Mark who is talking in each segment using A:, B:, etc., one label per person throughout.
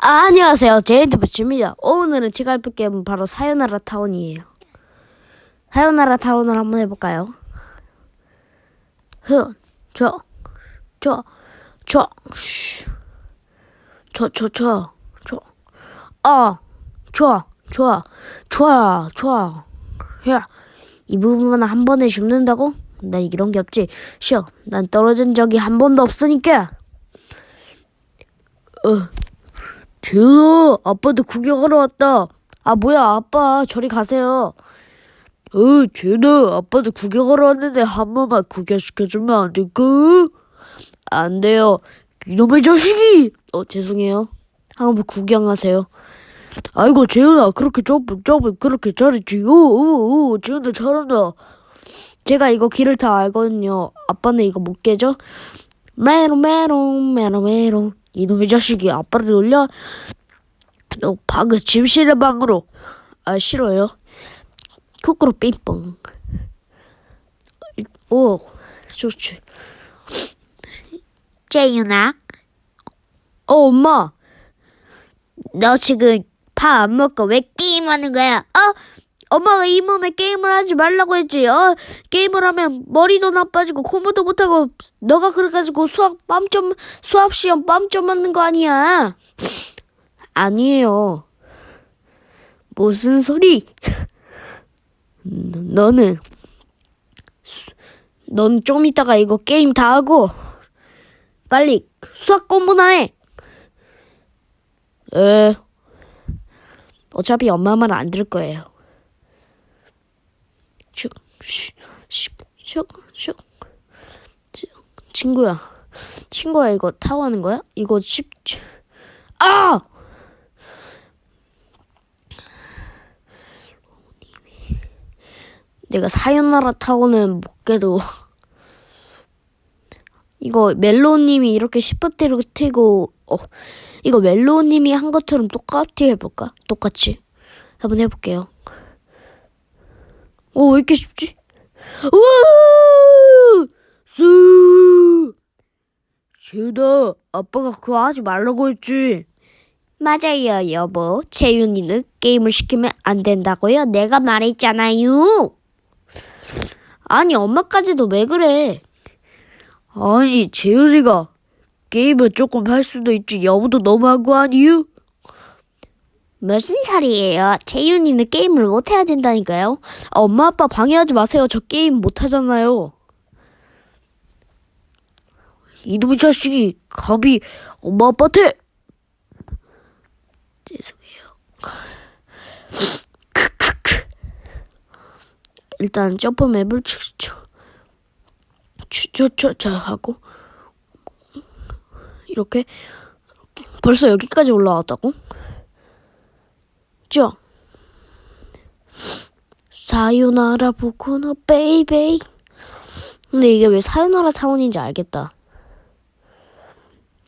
A: 아, 안녕하세요. 제이드부츠입니다. 오늘은 제가 해볼 게임은 바로 사요나라 타운이에요. 사요나라 타운을 한번 해볼까요? 흐, 저, 저, 저, 쉬, 저, 저, 저, 저, 어, 좋아, 좋아, 좋아, 좋아. 야, 이 부분만 한 번에 죽는다고? 난 이런 게 없지. 쉬어. 난 떨어진 적이 한 번도 없으니까. 어. 재현아, 아빠도 구경하러 왔다. 아, 뭐야, 아빠, 저리 가세요. 어, 재현아, 아빠도 구경하러 왔는데 한 번만 구경시켜주면 안 될까? 안 돼요. 이놈의 자식이! 어, 죄송해요. 한 번 구경하세요. 아이고, 재현아, 그렇게 점프, 점프, 그렇게 잘했지. 오, 오, 오, 재현아, 잘한다. 제가 이거 길을 다 알거든요. 아빠는 이거 못 깨죠? 메롱, 메롱, 메롱, 메롱. 이놈의 자식이 아빠를 놀려? 너 방금 짐실의 방으로. 아, 싫어요. 쿠쿠로 삥뽕. 오, 좋지.
B: 재윤아,
A: 어, 엄마.
B: 너 지금 밥 안 먹고 왜 게임하는 거야? 어?
A: 엄마가 이 몸에 게임을 하지 말라고 했지. 어, 게임을 하면 머리도 나빠지고 공부도 못하고 너가 그래가지고 수학 빵점 수학 시험 빵점 맞는 거 아니야? 아니에요. 무슨 소리? 너는 넌 좀 이따가 이거 게임 다 하고 빨리 수학 공부나 해. 에. 어차피 엄마 말 안 들을 거예요. 슉, 슉, 슉, 슉, 슉. 친구야, 친구야 이거 타고 하는 거야? 이거 십, 아! 내가 사연나라 타고는 못 깨도 이거 멜로우님이 이렇게 시프트를 트고 어 이거 멜로우님이 한 것처럼 똑같이 해볼까? 똑같이 한번 해볼게요. 오, 왜 이렇게 쉽지? 우! 수! 지우다, 아빠가 그거 하지 말라고 했지. 맞아요, 여보. 재윤이는 게임을 시키면 안 된다고요? 내가 말했잖아요. 아니, 엄마까지도 왜 그래? 아니, 재윤이가 게임을 조금 할 수도 있지. 여보도 너무한 거 아니유? 무슨 소리예요? 재윤이는 게임을 못 해야 된다니까요. 아, 엄마 아빠 방해하지 마세요. 저 게임 못 하잖아요. 이놈의 자식이 감히 엄마 아빠한테 죄송해요. 크크크. 일단 점프 맵을 추추 추추추 하고 이렇게 벌써 여기까지 올라왔다고? 죠? 사요나라 보코노 베이베이. 근데 이게 왜 사요나라 타운인지 알겠다.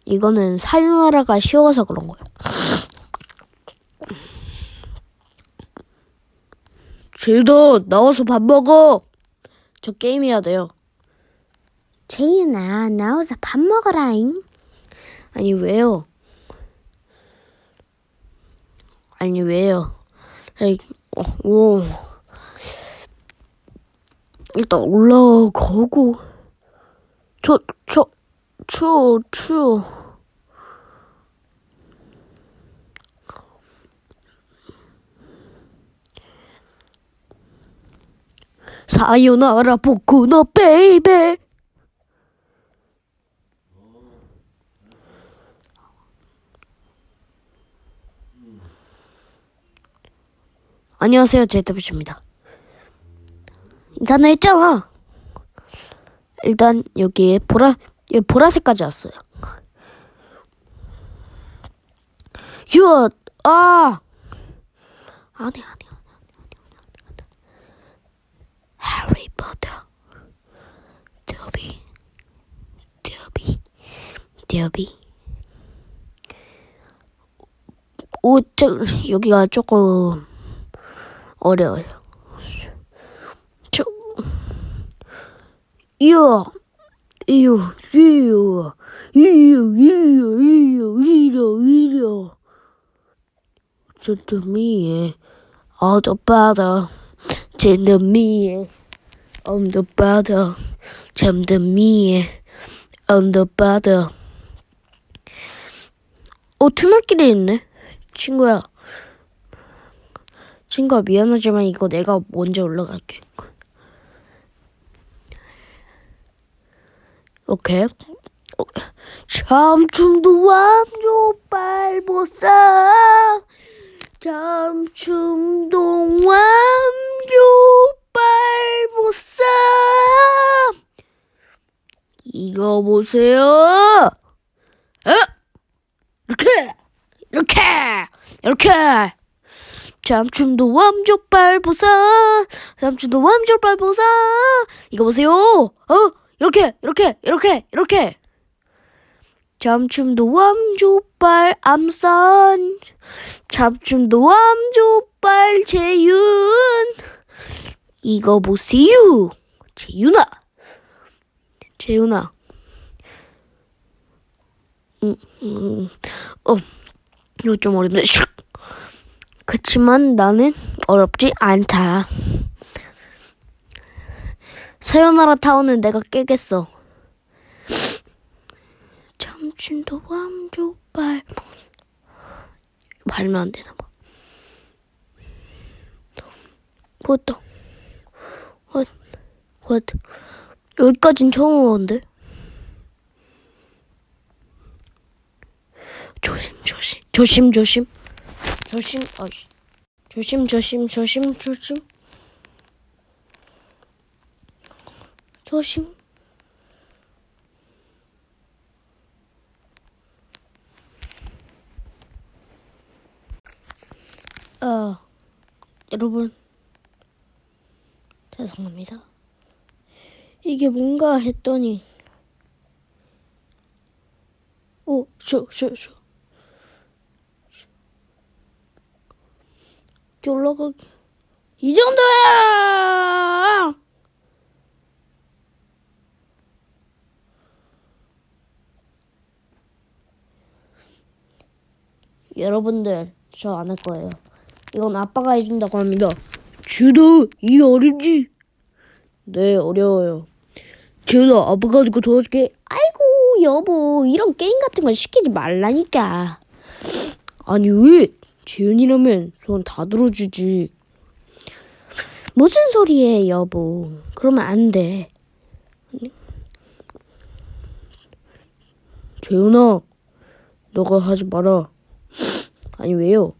A: 이거는 사요나라가 쉬워서 그런 거야 제이다 나와서 밥 먹어! 저 게임 해야 돼요.
B: 재윤아, 나와서 밥 먹어라잉.
A: 아니 왜요 아니 왜요? 에이, 어, 오. 일단 올라가고. 저 저 추워 추워. 사요나라 보쿠노 베이베 안녕하세요 제이터비입니다 인사는 했잖아 일단 여기에 보라 여기 보라색까지 왔어요 휴아 아니 아니 아니 아니 아니 해리포터 더비 더비 더비 오, 저, 여기가 조금 어려워요. 저, 이요, 이요, 이요, 이요, 이요, 이요, 이요, 이요. me, all the the me, on the the me, on the better. 어, 투말길이 있네. 친구야. 친구야, 미안하지만 이거 내가 먼저 올라갈게. 오케이. 어, 잠춤도 완조 발보사 잠춤도 완조 발보사 이거 보세요. 어? 이렇게 이렇게 이렇게 잠춤도 완조 발보사. 잠춤도 완조 발보사. 이거 보세요. 어? 이렇게 이렇게 이렇게 이렇게. 잠춤도 완조빨 암산. 잠춤도 완조빨 재윤. 이거 보세요. 재윤아. 재윤아. 음, 음, 어 이거 좀 어렵네. 슉. 그치만 나는 어렵지 않다 사요나라 타운은 내가 깨겠어 잠춘도 완조발 발면 안 되나 봐. 뭐다? what what 여기까진 처음 오는데. 조심 조심 조심 조심 조심 어이 조심 조심 조심 조심 조심. 어, 여러분, 죄송합니다. 이게 뭔가 했더니, 오, 쇼, 쇼, 쇼. 이렇게 올라가기. 이 정도야! 여러분들, 저 안 할 거예요. 이건 아빠가 해준다고 합니다. 주도 이 어린지? 네 어려워요. 주도 아빠가 이거 도와줄게. 아이고 여보 이런 게임 같은 거 시키지 말라니까. 아니 왜? 지은이라면 손 다 들어주지. 무슨 소리에 여보? 그러면 안 돼. 재훈아, 너가 하지 마라. 아니 왜요?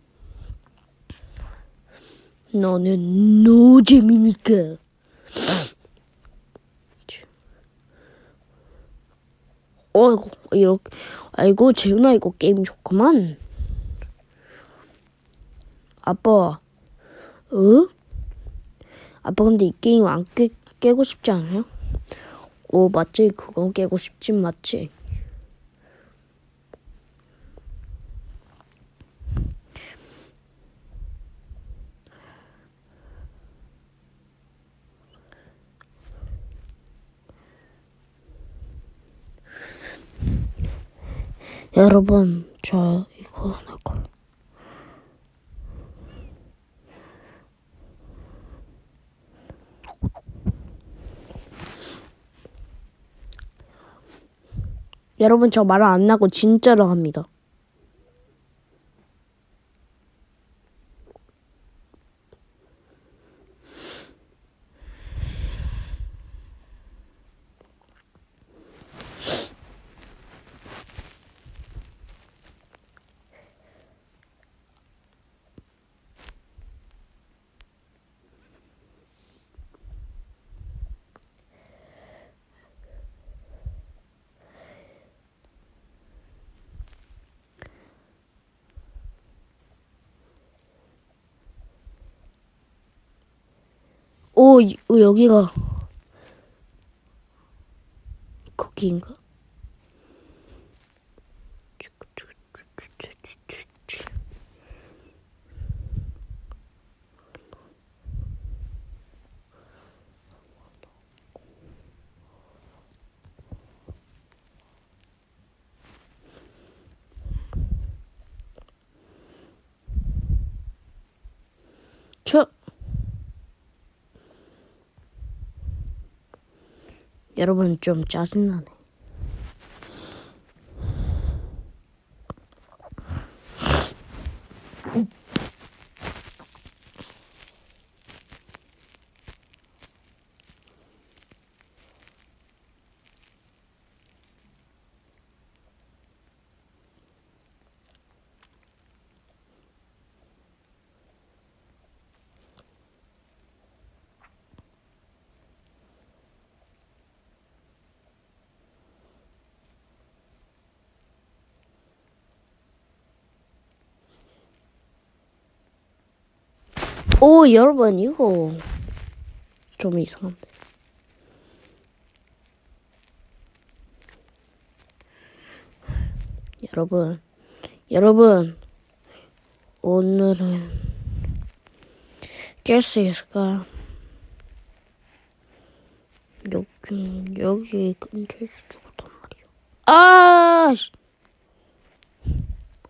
A: 너는 노잼이니까. 어이구, 이렇게, 아이고, 재훈아, 이거 게임 좋구만. 아빠, 어? 아빠, 근데 이 게임 안 깨, 깨고 싶지 않아요? 오, 맞지? 그건 깨고 싶진 맞지? 여러분, 저 이거 하고. 여러분, 저 말 안 나고 진짜로 합니다. 오, 여기가 거기인가? 저 여러분 좀 짜증나네. 오 여러분 이거 좀 이상한데. 여러분, 여러분, 오늘은 깰 수 있을까? 여기, 여기 근처에서 죽었단 말이야. 아! 씨.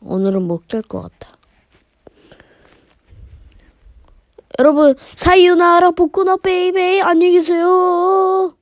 A: 오늘은 못 깰 것 같아. 여러분, 사유나라 복구나 베이베이 안녕히 계세요.